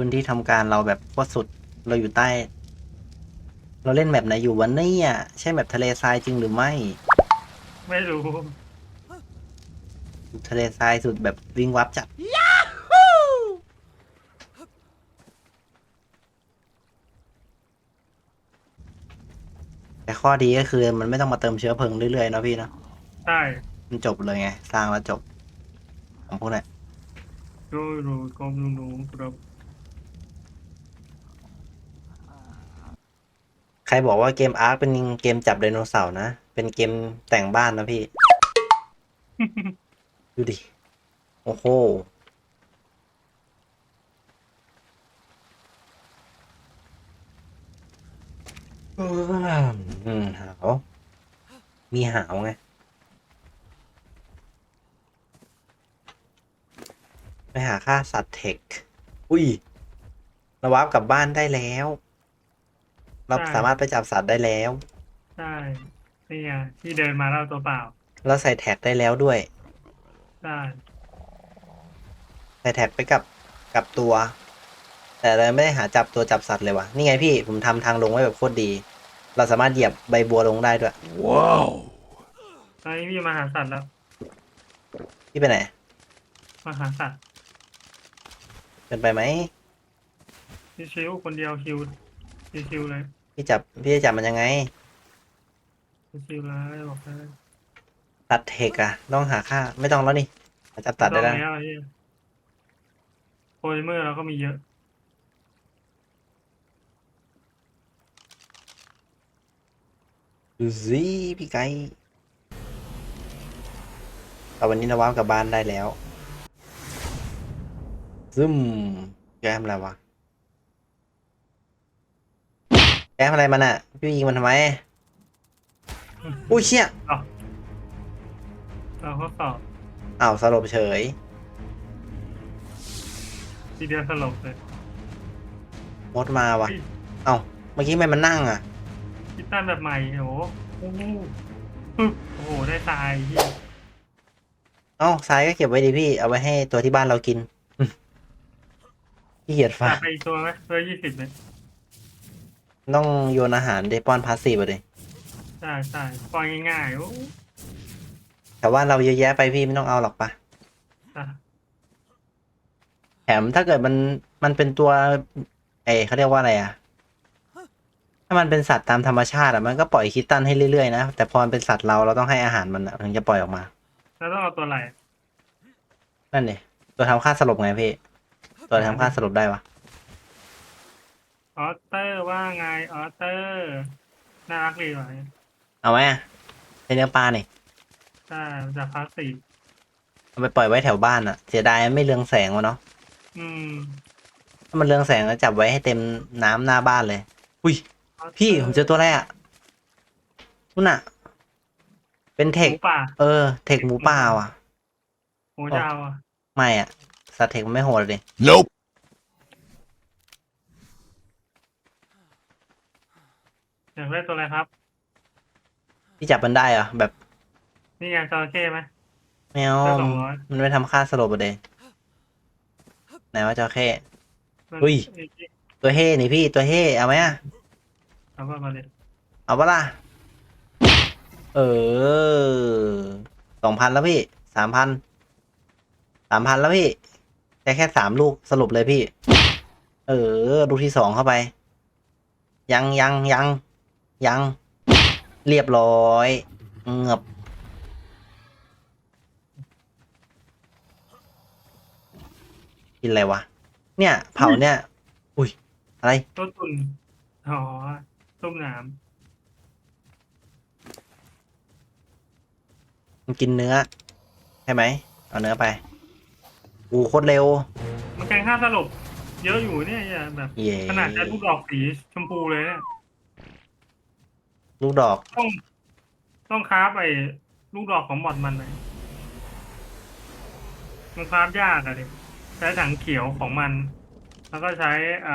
พื้นที่ทำการเราแบบโคตรสุด เราอยู่ใต้ เราเล่นแบบไหนอยู่วันนี้อะใช่แบบทะเลทรายจริงหรือไม่ ไม่รู้ ทะเลทรายสุดแบบวิ่งวับจัด แต่ข้อดีก็คือมันไม่ต้องมาเติมเชื้อเพลิงเรื่อยๆเนาะพี่เนาะ ใช่ มันจบเลยไง สร้างแล้วจบของพวกเนี้ย รู้รู้กลมรู้รู้ครับ ใครบอกว่าเกมอาร์คเป็นเกมจับไดโนเสาร์นะ เป็นเกมแต่งบ้านนะพี่ ดูดิ โอ้โห อืมหาว มีหาวไง ไปหาค่าสัตว์เทค อุ้ยราวาร์ปกลับบ้านได้แล้ว เราสามารถไปจับสัตว์ได้แล้ว ใช่นี่ไงที่เดินมาแล้วตัวเปล่าเราใส่แท็กได้แล้วด้วย ใช่ใส่แท็กไปกับกับตัว แต่เราไม่ได้หาจับตัวจับสัตว์เลยวะนี่ไงพี่ผมทำทางลงไว้แบบโคตรดี เราสามารถเหยียบใบบัวลงได้ด้วยตอนนี้พี่มาหาสัตว์แล้วพี่ไปไหนมาหาสัตว์เป็นไปไหมพี่ชิวคนเดียวคิวชิวๆเลย พี่จับพี่จะจับมันยังไงชิวๆเลยบอกเลยตัดเทคอะต้องหาค่า ไม่ต้องแล้วนี่จับตัดได้แล้วแล้วไอ้โพลิเมอร์เราก็มีเยอะ ดูสิพี่ไก่แต่วันนี้เราว้าวกลับบ้านได้แล้วซึมแกทำอะไรวะ แกทำอะไรมันอะพี่ยิงมันทำไม อุ้ยเชี่ยเราก็สอบอ้าวสลบเฉย ทีเดียวสลบเลยมดมาวะเอ้า เมื่อกี้ทำไมมันนั่งอะคิดตั้นแบบใหม่โอ้โหโอ้โหปึ๊บโอ้โห ได้ตายเหี้ยเอ้าทรายก็เก็บไว้ดีพี่ เอาไว้ให้ตัวที่บ้านเรากินพี่เกียดฝาจับกไปอีกตัวไหมตัวยี่สิบเลย ต้องโยนอาหารเดปอนพาสซีฟไปเลยใช่ใช่ปล่อยง่ายๆโอ้แต่ว่าเราเยอะแยะไปพี่ไม่ต้องเอาหรอกปะอะแถมถ้าเกิดมันมันเป็นตัวเอยเขาเรียกว่าอะไรอะถ้ามันเป็นสัตว์ตามธรรมชาติอะมันก็ปล่อยคิตตันให้เรื่อยๆนะแต่พอมันเป็นสัตว์เราเราต้องให้อาหารมันอะถึงจะปล่อยออกมาแล้วต้องเอาตัวไหนนั่นดิตัวทำค่าสลบไงพี่ตัวทำค่าสลบได้วะ ออเตอร์ว่าไงออเตอร์น่ารักดีว่ะเอาไหมอะเป็นเนื้อปลาเนี่ยใช่จากพาสซีฟเอาไปปล่อยไว้แถวบ้านอะเสียดายไม่เรืองแสงวะเนาะอืมถ้ามันเรืองแสงแล้วจับไว้ให้เต็มน้ำหน้าบ้านเลย อุ้ยพี่ผมเจอตัวอะไรอะนู่นอะเป็นเทหคมูป่าเออ เทคหมูป่าว่ะ หมูดาวอะไม่อะสัตว์เทคมันไม่โหดเลย Nope. อยากได้ตัวอะไรครับ พี่จับมันได้เหรอแบบนี่ไงจระเข้ไหม แมวได้สองร้อย มันไม่ทำค่าสลบอะเดไหนว่าจระเข้มันอุ้ย ตัวเฮ่นี่พี่ตัวเฮ่เอาไหมอะเอาว่ามาเลยเอาปะล่ะเออสองพันแล้วพี่สามพันสามพันแล้วพี่แค่แค่สามลูกสรุปเลยพี่ เออ ลูกที่สองเข้าไป ยังยังยัง ยัง เรียบร้อยเงือบกินอะไรวะ เนี่ย เผาเนี่ย อุ้ย อะไร ต้นตุนอ๋อต้มน้มันกินเนื้อ ใช่ไหม เอาเนื้อไปอู้โคตรเร็วำมันแกงข้าวสลบ เยอะอยู่เนี่ยอย่าแบบ เย่ ขนาดใช้ลูกดอกสีชมพูเลยเนี่ย ลูกดอก ต้อง ต้องคราฟไอ้ลูกดอกของหมอดมันเลยมันคราฟยากอะดิใช้ถังเขียวของมัน แล้วก็ใช้อ่า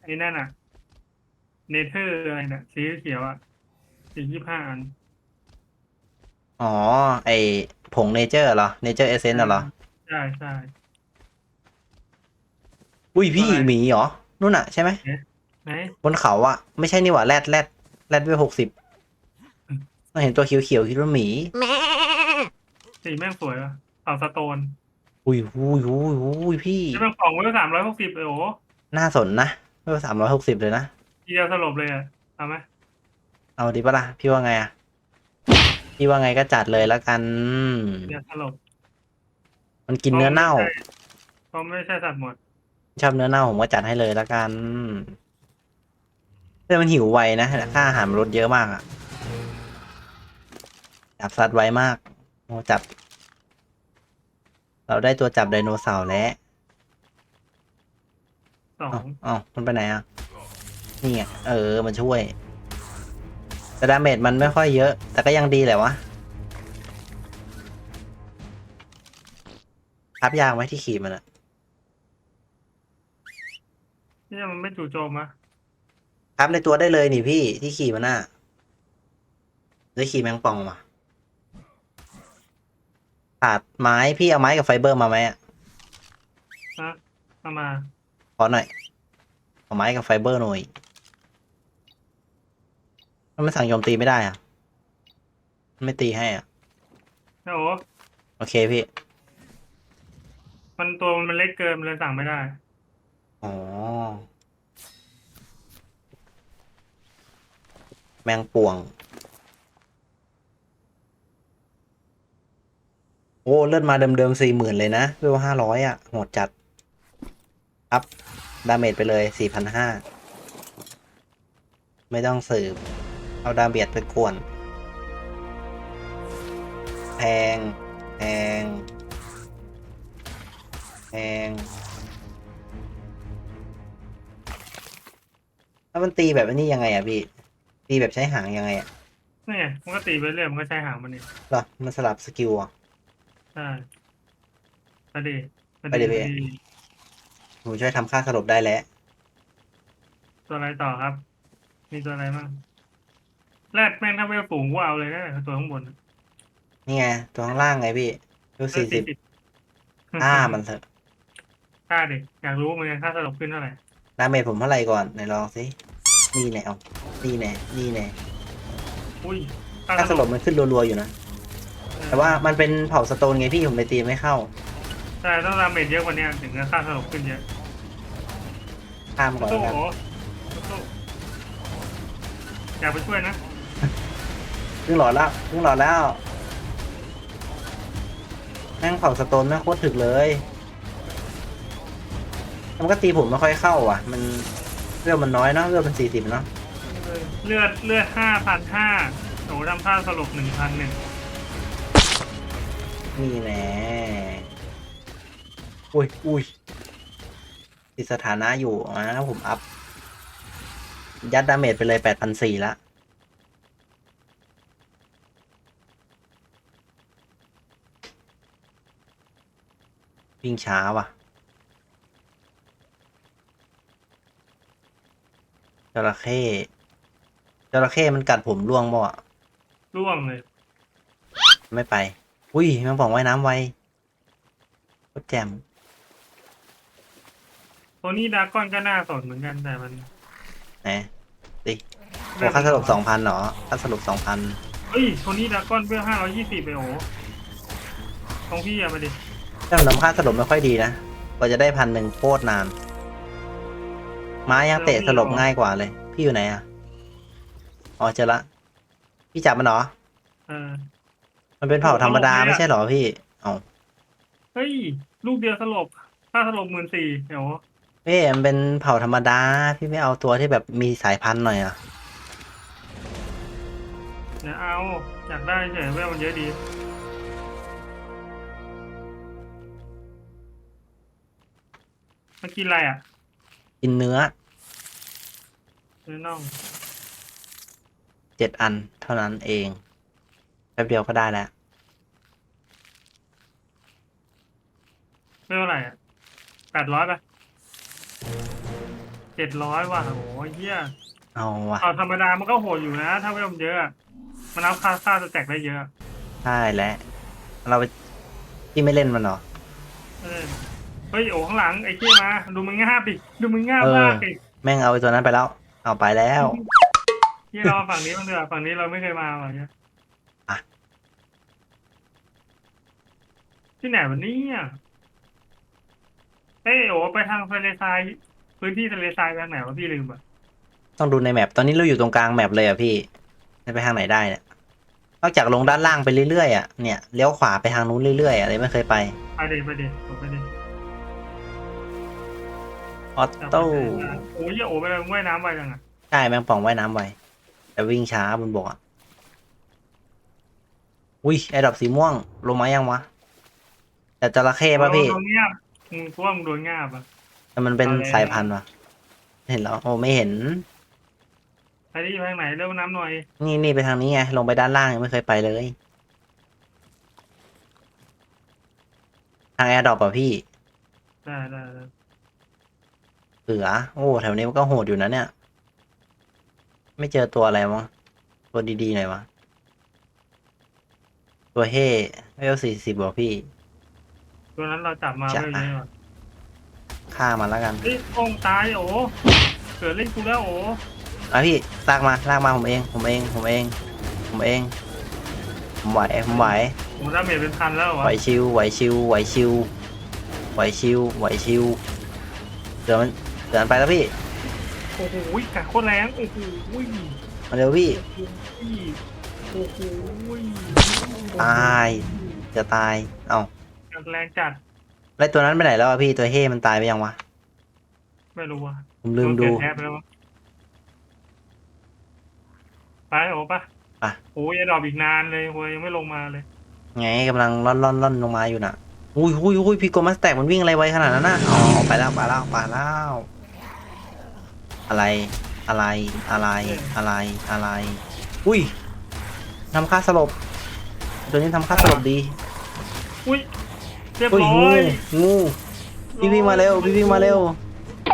ไอ้นั่นอะเนเธอร์อะไรเนี่ยสีเขียวอะสียี่ห้าอันอ๋อ ไอผงเนเจอร์เหรอ เนเจอร์เอเซนต์เหรอ ใช่ใช่ อุ้ยพี่อะไร หมีเหรอ นู่นน่ะใช่ไหมไหนบนเขาอะไม่ใช่นี่หว่าแรดแรด แรดเวลหกสิบเราเห็นตัวเขียวๆคิดว่าหมีสีแม่งสวยว่ะเป่าสโตนอุ้ยอุ้ยอุ้ยอุ้ยพี่ใช่แม่งกล่องไว้สามร้อยหกสิบเลยโอ้โหน่าสนนะเวลสามร้อยหกสิบเลยนะ ทีเดียวสลบเลยอะเอาไหมเอาดีปะล่ะ พี่ว่าไงอะพี่ว่าไงก็จัดเลยแล้วกัน ทีเดียวสลบมันกินเนื้อเน่า เพราะไม่ใช่สัตว์หมด ชอบเนื้อเน่าผมก็จัดให้เลยแล้วกัน แต่มันหิวไวนะค่าอาหารมันลดเยอะมากอะจับสัตว์ไวมากโอ้จับ เราได้ตัวจับไดโนเสาร์แล้วสองอ้าวอ้าวมันไปไหนอะ นี่ไงเออ มันช่วย แต่ดาเมจมันไม่ค่อยเยอะ แต่ก็ยังดีแหละวะครับยากไหมที่ขี่มันอะนี่มันไม่จู่โจมอะ ครับในตัวได้เลยนี่พี่ที่ขี่มันน่ะได้ขี่แมงป่องมาขาดไม้พี่เอาไม้กับไฟเบอร์มาไหมอะนะเอามา ขอหน่อยเอาไม้กับไฟเบอร์หน่อยมันไม่สั่งโยมตีไม่ได้อะมันไม่ตีให้อะโอ้โหโอเคพี่ มันตัวมันเล็กเกินมันเลยสั่งไม่ได้ อ๋อ แมงป่วง โอ้เลือดมาเดิมๆสี่หมื่นเลยนะเวลห้าร้อยอะโหดจัด อัพ ดาเมจไปเลยสี่พันห้าไม่ต้องสืบ เอาดาเมจไปกวนแพงแพงแพงแล้วมันตีแบบนี้ยังไงอะพี่ ตีแบบใช้หางยังไงอะนี่ไงมันก็ตีไปเรื่อยมันก็ใช้หางมันเองเหรอมันสลับสกิลอะ ใช่ไปดิไปดิพี่ผมช่วยทำค่าสลบได้แล้วตัวอะไรต่อครับ มีตัวอะไรบ้างแรดแม่งถ้าเวลฝูงกูเอาเลยนะตัวข้างบนนี่ไงตัวข้างล่างไงพี่รูสี่สิบ40อ่ามันเถอะค่าดิอยากรู้เหมือนกันค่าสลบขึ้นเท่าไหร่ดาเมจผมเท่าไหร่ก่อนไหนลองสินี่แน่เอา นี่แน่นี่แน่อุ้ยค่าสลบมันขึ้นรัวๆอยู่นะ แต่ว่ามันเป็นเผ่าสโตนไงพี่ผมเลยตีไม่เข้า ใช่ต้องดาเมจเยอะกว่านี้ถึงจะค่าสลบขึ้นเยอะข้ามก่อนสู้แล้วกันโอ้สู้อยากไปช่วยนะครึ่งหลอดแล้วครึ่งหลอดแล้วแม่งเผ่าสโตนแม่งโคตรถึกเลยแต่มันก็ตีผมไม่ค่อยเข้าอะ มันเลือดมันน้อยเนาะเลือดมันสี่สิบเนาะ เลือดเลือดห้าพันห้าโอ้ทำค่าสลบหนึ่งพันหนึ่งนี่แน่อุ้ยอุ้ยติดสถานะอยู่อะผมอัพ ยัดดาเมจไปเลยแปดพันสี่ละวิ่งช้าว่ะจระเข้ จระเข้มันกัดผมร่วงบ่อะร่วงเลย ไม่ไป อุ้ยแมงป่องว่ายน้ำไวโคตรแจ่มตัวนี้ดราก้อนก็น่าสนเหมือนกันแต่มันนะดิโอ้ค่าสรุปสองพันเหรอค่าสรุปสองพันเฮ้ยตัวนี้ดราก้อนเพื่อห้าร้อยยี่สิบไปโอ้ของพี่อะมาดิแต่ผมทำค่าสรุปไม่ค่อยดีนะกว่าจะได้พันหนึ่งโคตรนาน ไม้ยังเตะสลบง่ายกว่าเลย พี่อยู่ไหนอะ อ๋อเจอละ พี่จับมันเหรอเออมันเป็นเผ่าธรรมดาเอาลงไหมอะไม่ใช่เหรอพี่ เอาเฮ้ย ลูกเดียวสลบค่าสลบหมื่นสี่เดี๋ยวเฮ้ยมันเป็นเผ่าธรรมดา พี่ไม่เอาตัวที่แบบมีสายพันธุ์หน่อยอะเดี๋ยวเอาอยากได้เฉยเวลมันเยอะดี มันกินอะไรอะกินเนื้อเนื้อน่องเจ็ดอันเท่านั้นเอง แป๊บเดียวก็ได้แล้วเวลอะไรอะแปดร้อยป่ะเจ็ดร้อยว่ะโอ้ยเหี้ยเอาว่ะเอาธรรมดามันก็โหดอยู่นะ ถ้าเวลมันเยอะอะมันเอาค่าค่าจะแจกได้เยอะใช่แล้วเราไปพี่ไม่เล่นมันเหรอเออเฮ้ยโอ้ข้างหลังไอ้เขี้ยมา ดูมึงง่าบดิดูมึงง่าบมากดิแม่งเอาไอ้ตัวนั้นไปแล้ว เอาไปแล้ว ที่เราฝั่งนี้มันเถอะฝั่งนี้เราไม่เคยมาหรอกเนี่ยอะ ที่ไหนวันนี้อะเอ้ยโอ้ไปทางทะเลทรายพื้นที่ทะเลทรายไปทางไหนวะพี่ลืมอะต้องดูในแมปตอนนี้เราอยู่ตรงกลางแมปเลยอะพี่จะไปทางไหนได้เนี่ยนอกจากลงด้านล่างไปเรื่อยๆอะเนี่ยเลี้ยวขวาไปทางนู้นเรื่อยๆอะเลยไม่เคยไปไปเดี๋ยวไปเดี๋ยวไปเดี๋ยวออโต้โอ้ยโอ้ไปเลยว่ายน้ำไปยังอะใช่แมงป่องว่ายน้ำไว แต่วิ่งช้าบนบกอะอุ้ยไอดอกสีม่วง ลงมายังวะ แต่จระเข้ป่ะพี่โดนเงียบมึงกลัวมึงโดนเงียบอะแต่มันเป็นเอาแล้วสายพันธุ์วะเห็นแล้วโอ้ไม่เห็นไปที่ไปทางไหนเร็วน้ำหน่อย นี่นี่ไปทางนี้ไงลงไปด้านล่างยังไม่เคยไปเลย ทางแอร์ดรอปอะพี่ได้ได้ได้เสือโอ้แถวนี้มันก็โหดอยู่นะเนี่ย ไม่เจอตัวอะไรมั้งตัวดีๆหน่อยวะ ตัวเฮ่เวลสี่สิบบอกพี่ ตัวนั้นเราจับมาจะไปเลยว่ะฆ่ามันแล้วกันเฮ้ยโองตายโอ้เกิดเล่นกูแล้วโอ้อะพี่ลากมาลากมาผมเอง ผมเอง ผมเอง ผมเองผมไหวผมไหวโหดาเมจเป็นพันแล้วเหรอไหววะชิวไหวชิวไหวชิวไหวชิวไหวชิวเดี๋ยวมันเดี๋ยวมันไปแล้วพี่โอ้โหกัดโคตรแรงโอ้โหมาเร็วพี่โอ้โหตาย จะตาย เอ้ากัดแรงจัดแล้วตัวนั้นไปไหนแล้วอะพี่ตัวเฮ่มันตายไปยังวะไม่รู้ว่ะผมลืมดูโนเปยนแทบไปแล้วมั้งไปโอ้ปะไปโอ้ยดอกอีกนานเลยโอ้ยยังไม่ลงมาเลย ไงกำลังล่อนล่อนล่อนลงมาอยู่น่ะอุ้ยอุ้ยอุ้ยพี่โกมัสแตกมันวิ่งอะไรไวขนาดนั้นน่ะอ๋อไปแล้วไปแล้วไปแล้ว อะไรอะไรอะไรอะไรอะไร อุ้ยทำค่าสลบ ตัวนี้ทำค่าสลบดีอุ้ยเรียบอุ้ยร้องูยงูพี่วิ่งมาเร็วพี่วิ่งมาเร็ว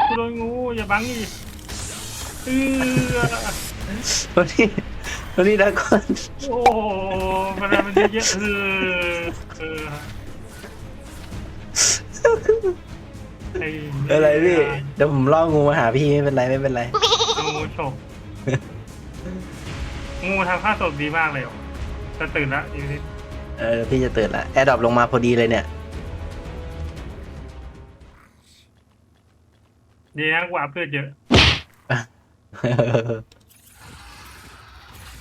กูโดนงูอย่าบังอีกเออตัวนี้ตัวนี้ดราก้อนโอ้โหมันมันเยอะๆเออเออ ไอ้อะไรพี่ เดี๋ยวผมล่องูมาหาพี่ไม่เป็นไรไม่เป็นไร งูฉกงูทำค่าศพดีมากเลยอะจะตื่นละอีกนิดเออพี่จะตื่นละแอร์ดรอปลงมาพอดีเลยเนี่ย ดีนะกว่าเพื่อนเยอะ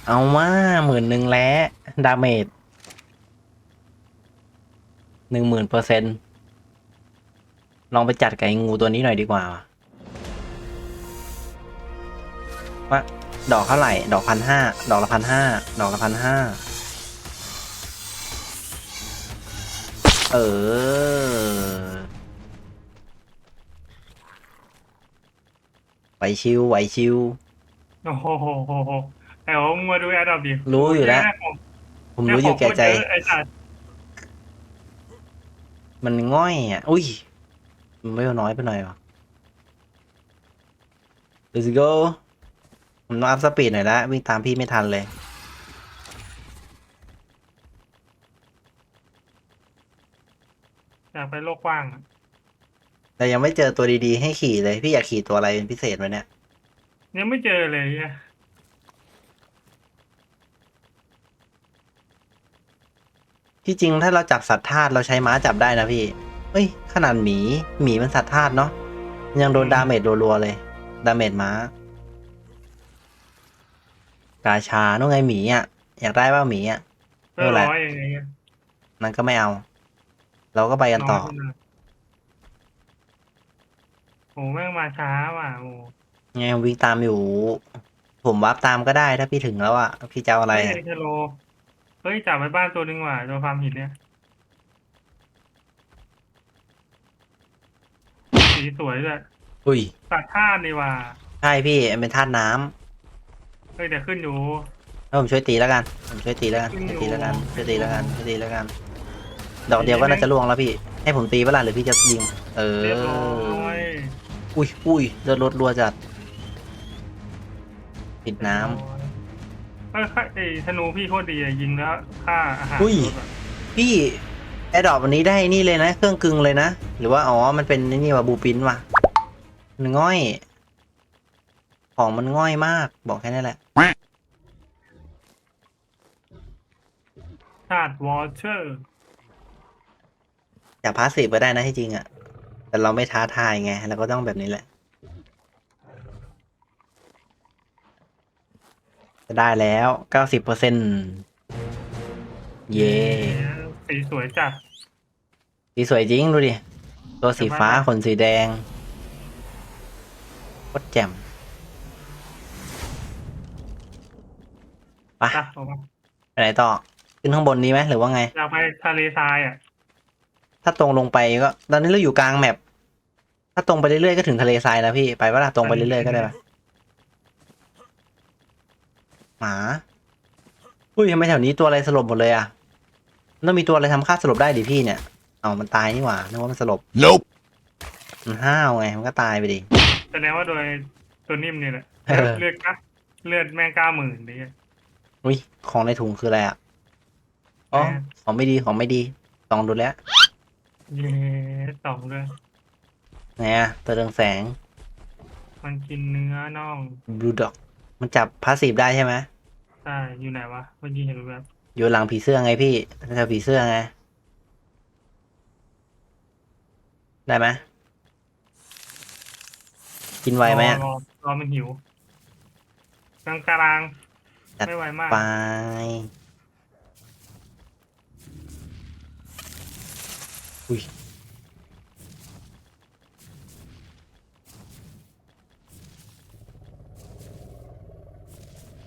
เอามาหมื่นหนึ่งแล้ว ดาเมจหนึ่งหมื่นเปอร์เซ็น ลองไปจัดกับไอ้งูตัวนี้หน่อยดีกว่าว่ะว่า ดอกเท่าไหร่ ดอกพันห้า ดอกละพันห้า ดอกละพันห้า เออ ไหวชิวไหวชิว โอ้โหโหโหโหแต่ว่ามึงมาดูแอดดอปดิรู้อยู่แล้ว ผมรู้อยู่แก่ใจ ไอ้สัตว์มันง่อยอะ อุ้ย มันไม่น้อยไปหน่อยวะ Let's go ผมต้องอัพสปีดหน่อยละวิ่งตามพี่ไม่ทันเลยอยากไปโลกกว้างอะแต่ยังไม่เจอตัวดีๆ ให้ขี่เลย พี่อยากขี่ตัวอะไรเป็นพิเศษไหมเนี่ย ยังไม่เจอเลยเนี่ยที่จริงถ้าเราจับสัตว์ธาตุเราใช้ม้าจับได้นะพี่เอ้ย ขนาดหมี หมีมันสัตว์ธาตุเนาะ ยังโดนดาเมจรัวๆเลย ดาเมจม้า กาชาน้องไงหมีอะ อยากได้ป่าหมีอะเพื่อไม่เป็นไรร้อยอย่างเงี้ยนั้นก็ไม่เอา เราก็ไปกันต่อยขึ้มาโอ้แม่งมาช้าว่ะโอ้ไงวิ่งตามอยู่ ผมวับตามก็ได้ถ้าพี่ถึงแล้วอะ พี่จะเอาอะไร เฮ้ยอะไอ้เทโลเฮ้ยจับไปบ้านตัวหนึงว่ะตัวฟาร์มหินเนี่ย สีสวยด้วยอุ้ยตัดท่าตุนี่ว่ะใช่พี่มันเป็นธาตุน้ำเฮ้ยเดี๋ยวขึ้นอยู่แล้วผมช่วยตีแล้วกัน ผมช่วยตีแล้วกันช่วยตีแล้วกันช่วยตีแล้วกันช่วยตีแล้วกัน ดอกเดียวก็น่าจะล่วงแล้วพี่ ให้ผมตีเวลาหรือพี่จะยิง เออ เรียบร้อยอุ้ยอุ้ยเลือดลดรัวจัดปิดน้ำ เออไอ้ธนูพี่โคตรดีอะยิงแล้วฆ่าอาหารอุ้ยรถอะพี่ แอดดอปวันนี้ได้นี่เลยนะ เครื่องกึ่งเลยนะ หรือว่า อ๋อ มันเป็นไอ้นี่ว่ะบูปินว่ะมันง่อย ของมันง่อยมาก บอกแค่นี้แหละชาติวอเชอร์อยากพาสซีฟก็ได้นะที่จริงอะแต่เราไม่ท้าทายไงเราก็ต้องแบบนี้แหละ จะได้แล้วเก้าสิบเปอร์เซ็นเย่ สีสวยจัด สีสวยจริงดูดิ ตัวสีฟ้าขนสีแดงโคตรแจ่มไปจ้ะออกมาไปไหนต่อ ขึ้นข้างบนนี้ไหมหรือว่าไง อยากไปทะเลทรายอะ ถ้าตรงลงไปก็ ตอนนี้เราอยู่กลางแมปถ้าตรงไปเรื่อยๆก็ถึงทะเลทรายแล้วพี่ไปว่าล่ะตรงไปเรื่อยๆก็ได้ปะหมา อุ้ยทำไมแถวนี้ตัวอะไรสลบหมดเลยอะมัน ต้องมีตัวอะไรทำค่าสลบได้ดิพี่เนี่ย เอามันตายนี่หว่านึกว่ามันสลบ Nope. มันห้าวไงมันก็ตายไปดิ แสดงว่าโดยตัวนิ่มนี่แหละเออ เลือดกะเลือดแม่งเก้าหมื่นนี่อุ้ยของในถุงคืออะไรอะอ๋อของไม่ดีของไม่ดีลองดูแล้วเย้สองด้วยไงอะตัวเรืองแสงมันกินเนื้อน่องบลูดอก มันจับพาสซีฟได้ใช่ไหม ใช่อยู่ไหนวะเมื่อกี้เห็นแบบ อยู่หลังผีเสื้อไงพี่แถวผีเสื้อไง ได้ไหมกินไวไหมอะรอรอมันหิวกลางกลางจัดไม่ไหวมาก ไป อุ้ย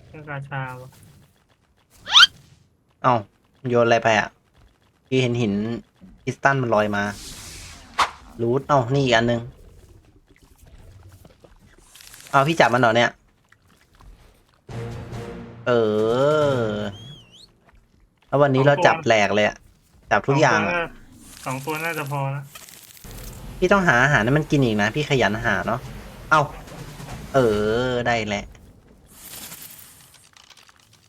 เครื่องกาชาวะ เอ้าโยนอะไรไปอะพี่เห็นหินคริสตัลมันลอยมา รูทเอ้านี่อีกอันหนึงเอาพี่จับมันเหรอเนี่ย เออ แล้ววันนี้เราจับแหลกเลยอะจับทุกอย่างอะสองตัวน่าจะพอแล้วพี่ต้องหาอาหารให้มันกินอีกนะ พี่ขยันหาเนาะ เอ้าเออ ได้แหละ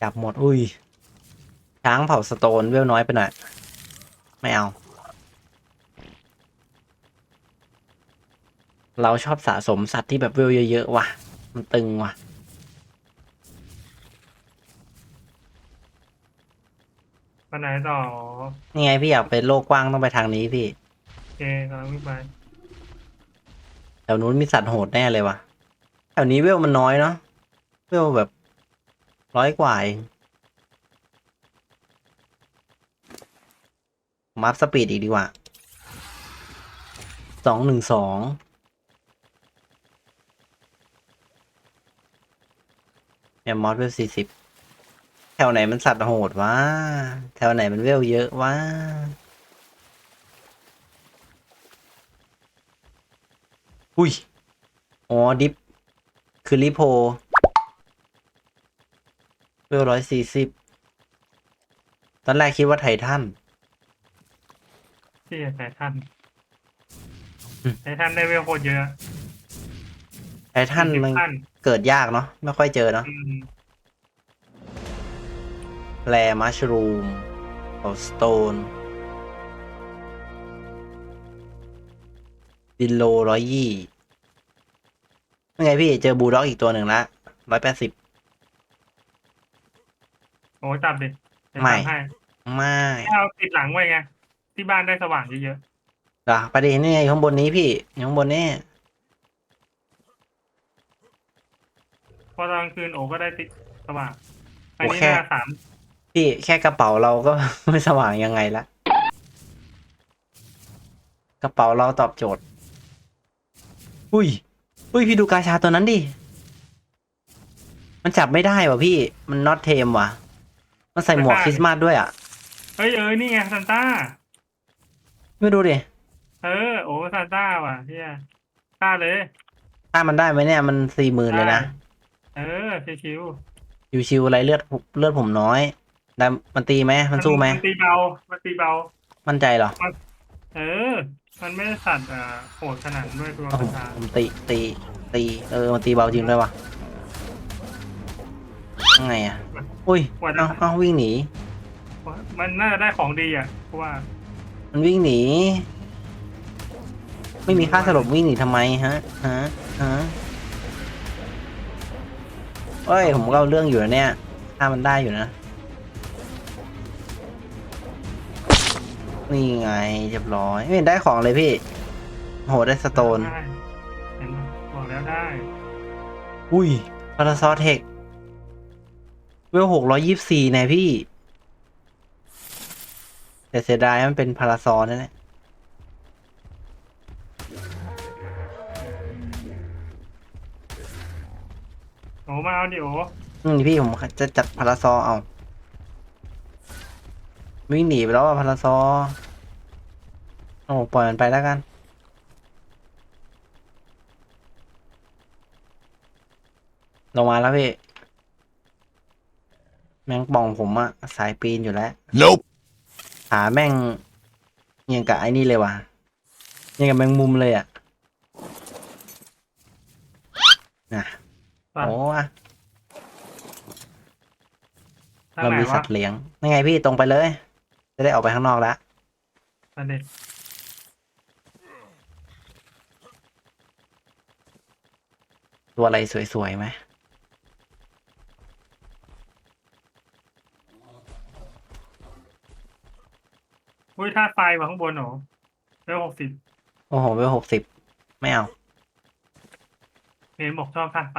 จับหมด อุ้ย ช้างเผาสโตนเวลน้อยไปหน่อย ไม่เอา เราชอบสะสมสัตว์ที่แบบเวลเยอะๆว่ะ มันตึงว่ะไปไหนต่อนี่ไงพี่อยากไปโลกกว้างต้องไปทางนี้พี่โอเคกำลังวิ่งไปแถวนู้นมีสัตว์โหดแน่เลยว่ะแถวนี้เวลมันน้อยเนาะเวลแบบร้อยกว่าเอง มัฟสปีดอีกดีกว่าสองหนึ่งสองแอมมอสเวลสี่สิบแถวไหนมันสัตว์โหดวะแถวไหนมันเวลเยอะวะอุ้ย อ๋อ ดิฟ คือริโพเวลร้อยสี่สิบ ตอนแรกคิดว่าไททัน ที่ไททันอืมไททันได้เวลโคตรเยอะไททันมันขั้นเกิดยากเนาะไม่ค่อยเจอเนาะอืมแรมัชรูมโอสโตนดินโลร้อยยี่ยังไงพี่เจอบูลด็อกอีกตัวหนึ่งละร้อยแปดสิบ โอ้จับดิเดี๋ยวไม่ทำให้ไม่ให้เอาติดหลังไว้ไง ที่บ้านได้สว่างเยอะเหรอไปดินี่ไงข้างบนนี้พี่อยู่ข้างบนนี่ๆพอตอนกลางคืนโอ้ก็ได้ติดสว่าง อันนี้หน้าสามพี่แค่กระเป๋าเราก็ ไม่สว่างยังไงละกระเป๋าเราตอบโจทย์ อุ้ย อุ้ยพี่ดูกาชาตัวนั้นดิ มันจับไม่ได้ว่ะพี่มันน็อตเทมว่ะ มันใส่หมวกคริสต์มาสด้วยอะ เฮ้ยเอ้ยนี่ไงซันต้า ไม่ดูดิเออโอ้ซันต้าว่ะเฮียต้าเลยถ้ามันได้ไหมเนี่ยมันสี่หมื่นเลยนะ เออชิวชิวๆอะไรเลือดเลือดผมน้อยแต่มันตีไหมๆมันสู้ไหมมันตีเบา มันตีเบา มั่นใจเหรอเออ มันไม่ได้สัตว์อ่าโหดขนาดนั้นด้วยตัวโอ้โหกระชาผมตีตีตีเออมันตีเบาจริงด้วยวะยังไงอะ อุ้ยกว่าจะเอ้าเอ้าวิ่งหนี มันน่าจะได้ของดีอะเพราะว่า มันวิ่งหนี ไม่มีค่าสลบวิ่งหนีทำไมฮะ ฮะ ฮะเอ้ย ผมก็เอาเรื่องอยู่นะเนี่ยถ้ามันได้อยู่นะ นี่ไงเรียบร้อย ไม่เห็นได้ของเลยพี่ โห ได้สโตน ได้เห็นไหมบอกแล้วได้ อุ้ยพาราซอเทคเวลหกร้อยยี่สี่นะพี่ แต่เสียดายมันเป็นพาราซอนั่นแหละโอ้มาเอาดิโออืมพี่ผมจะจัดพาราซอเอาวิ่งหนีไปแล้วอะพาราซอโอ้ปล่อยมันไปแล้วกันลงมาแล้วพี่ แมงป่องผมอะสายปีนอยู่แล้ว Nope. ขาแม่งยังกับไอ้นี่เลยว่ะยังกับแมงมุมเลยอะนะไปโอ้อะทางเราไหนมีสัวะตว์เลี้ยงยังไงพี่ตรงไปเลย จะได้ออกไปข้างนอกแล้วประเด็นตัวอะไรสวยๆไหม อุ้ยธาตุไฟวะข้างบนโหเร็วหกสิบโอ้โหเวลหกสิบไม่เอาเห็นบอกชอบธาตุไฟ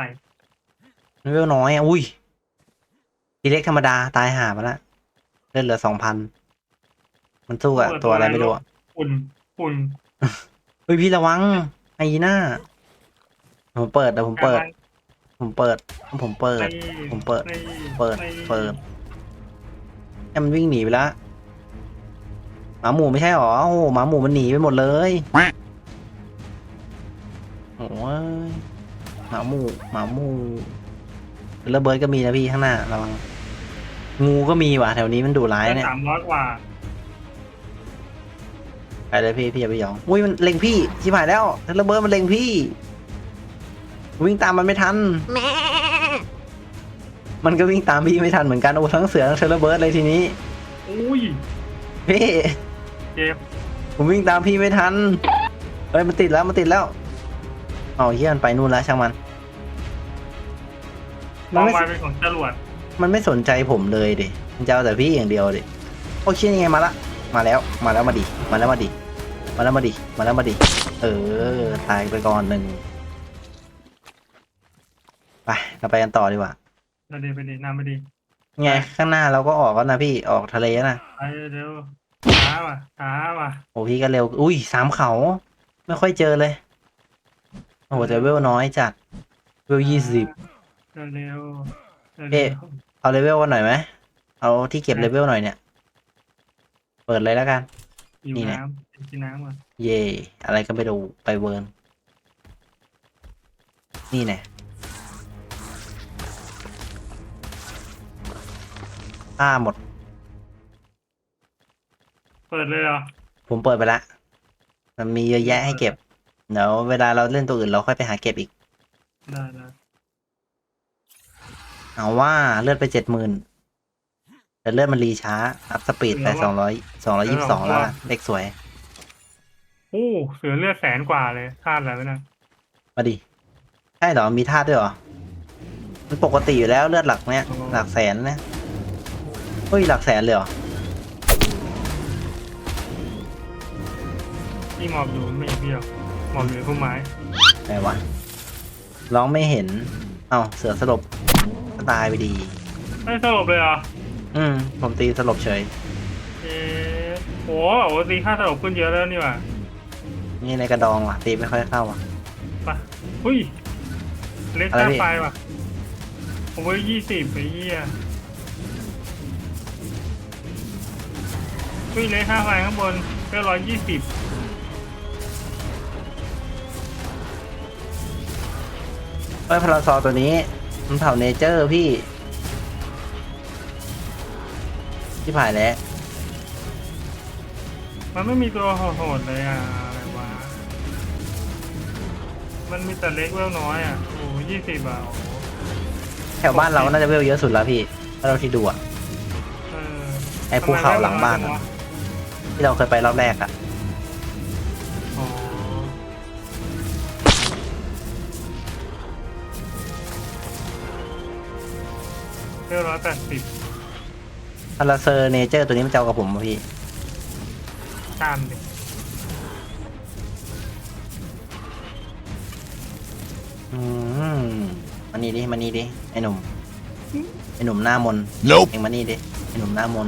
เวลน้อยอะอุ้ยทีเล็กธรรมดาตายหาไปละเลือดเหลือสองพันมันสู้กับตัวอะไรไม่รู้อะอุ่นอุ่นเฮ้ยพี่ระวังไอ้หน้าผมเปิดแต่ผมเปิด ผมเปิด ผมเปิดนี่ผมเปิดนี่เปิดนี่เปิดแอมนวิ่งหนีไปแล้ว หมาหมูไม่ใช่หรอโอ้โหหมาหมูมันหนีไปหมดเลยโอ้ยหมาหมูหมาหมูระเบิดก็มีนะพี่ข้างหน้าระวังงูก็มีว่ะแถวนี้มันดุร้ายเนี่ยสามร้อยกว่าไปเลยพี่พี่อย่าไปหยองอุ้ยมันเล็งพี่ชิบหายแล้วระเบิดมันเล็งพี่ วิ่งตามมันไม่ทันมันก็วิ่งตามพี่ไม่ทันเหมือนกันโอ้ทั้งเสือทั้งเทเลเบิร์ดเลยทีนี้อุ้ยพี่ เจ็บผมวิ่งตามพี่ไม่ทันเฮ้ยมันติดแล้วมันติดแล้วเอาเฮียมันไปนู่นแล้วช่างมัน มมันองไม่มาเป็นของจรวดมันไม่สนใจผมเลยดิมันจะเอาแต่พี่อย่างเดียวดิโอ้เชี่ยยังไงมาละ มาแล้ว มาแล้วมาดิ มาแล้วมาดิ มาแล้วมาดิ มาแล้วมาดิ เออ ตายไปก่อนหนึ่ง ไป เราไปกันต่อดีกว่าเราเดินไปดีนำไปดีไง ข้างหน้าเราก็ออกแล้วนะพี่ ออกทะเลแล้วนะ ไปเร็ว ช้าว่ะช้าว่ะโอ้พี่ก็เร็ว อุ้ยสามเขา ไม่ค่อยเจอเลย โอ้โหแต่เวลน้อยจัด เวลยี่สิบ เร็วเร็วเอ๊ะ เอาเลเวลกันหน่อยไหม เอาที่เก็บเลเวลหน่อยเนี่ย เปิดเลยแล้วกันหิวนี่แหละ น้ำกินน้ำว่ะเย่อะไรก็ไม่ดูไปเวิร์นนี่แน่ฆ่าหมด เปิดเลยเหรอผมเปิดไปละ มันมีเยอะแยะให้เก็บ เดี๋ยวเวลาเราเล่นตัวอื่นเราค่อยไปหาเก็บอีก ได้ได้เอาว่าเลือดไปเจ็ดหมื่นแต่เลือดมันรีช้า อัพสปีดไปสองร้อยสองร้อยยี่สิบสองแล้วนะเลขสวย โอ้เสือเลือดแสนกว่าเลยธาตุอะไรวะเนะมาดิใช่เหรอ มีธาตุด้วยเหรอ มันปกติอยู่แล้วเลือดหลักเนี้ยหลักแสนนะเฮ้ยหลักแสนเลยเหรอ ที่หมอบอยู่ไม่เห็นพี่หรอกหมอบอยู่ในพุ่มไม้ไหนวะร้องไม่เห็น เอ้าเสือสลบก็ตายไปดี ไม่สลบเลยเหรออืม ผมตีสลบเฉย เอ๊ะโอ้โหตีค่าสลบขึ้นเยอะแล้วนี่ว่ะนี่ในกระดองว่ะ ตีไม่ค่อยเข้าว่ะ ไปะอุ้ยเล็กอะไรค่าพี่ไฟว่ะผมว่ายี่สิบไอ้เหี้ยอุ้ยเล็กค่าไฟข้างบนเพื่อร้อยยี่สิบ เอ้ยพาราซอตัวนี้ มันเผาเนเจอร์พี่ ที่ผ่ายแล้ว มันไม่มีตัวโหดๆเลยอะอะไรวะ มันมีแต่เล็กเวลน้อยอะ โอ้ยี่สิบอะโอ้โหแถวบ้านเราน่าจะเวลเยอะสุดแล้วพี่ถ้าเราที่ดูอะเออไอ้ภูเขาหลังบ้านอะทำไมไม่มที่เราเคยไปรอบแรกอะ เก้าร้อยแปดสิบพาราเซอร์เนเจอร์ตัวนี้มันจะเอากับผมป่ะพี่ ตามดิอืมมานี่ดิมานี่ดิไอ้หนุ่มไอ้หนุ่มหน้ามน Nope. เองมานี่ดิไอ้หนุ่มหน้ามน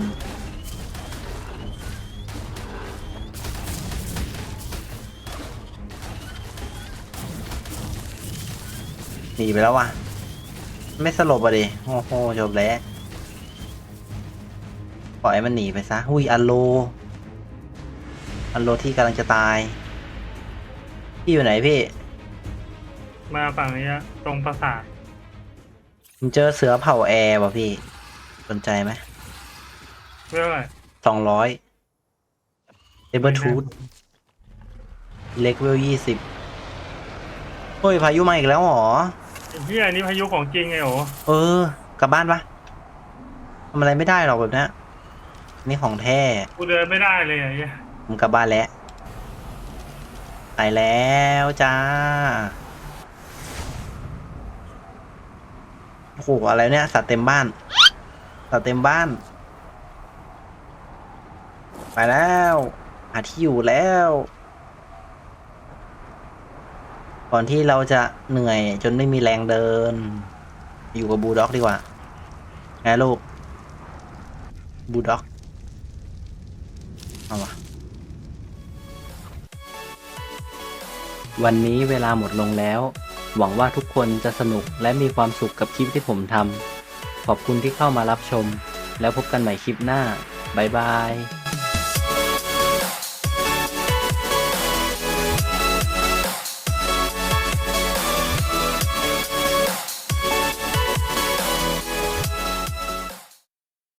หนีไปแล้ววะ ไม่สลบอะดิโอ้โหจบแล้ว ปล่อยให้มันหนีไปซะหุยอัลโล อัลโลที่กำลังจะตาย พี่อยู่ไหนพี่ มาฝั่งนี้อะตรงปราสาทผมเจอเสือเผ่าแอร์ว่ะพี่ สนใจไหมเรื่องอะไรสองร้อยเอเบอร์ทูธเล็กเวลยี่สิบโอ้ย พายุมาอีกแล้วเหรอไอ้ เฮียนี่พายุของจริงไงโอ้เออ กลับบ้านปะทำอะไรไม่ได้หรอกแบบเนี้ยนี่ของแท้ กูเดินไม่ได้เลยไอ้เหี้ยผมกลับบ้านแล้ว ไปแล้วจ้า โอ้โห อะไรเนี่ย สัตว์เต็มบ้าน สัตว์เต็มบ้าน ไปแล้ว หาที่อยู่แล้ว ก่อนที่เราจะเหนื่อยจนไม่มีแรงเดิน อยู่กับบูด็อกดีกว่าไงลูกบูด็อกเอาวะวันนี้เวลาหมดลงแล้ว หวังว่าทุกคนจะสนุกและมีความสุขกับคลิปที่ผมทำขอบคุณที่เข้ามารับชม แล้วพบกันใหม่คลิปหน้า บ๊ายบาย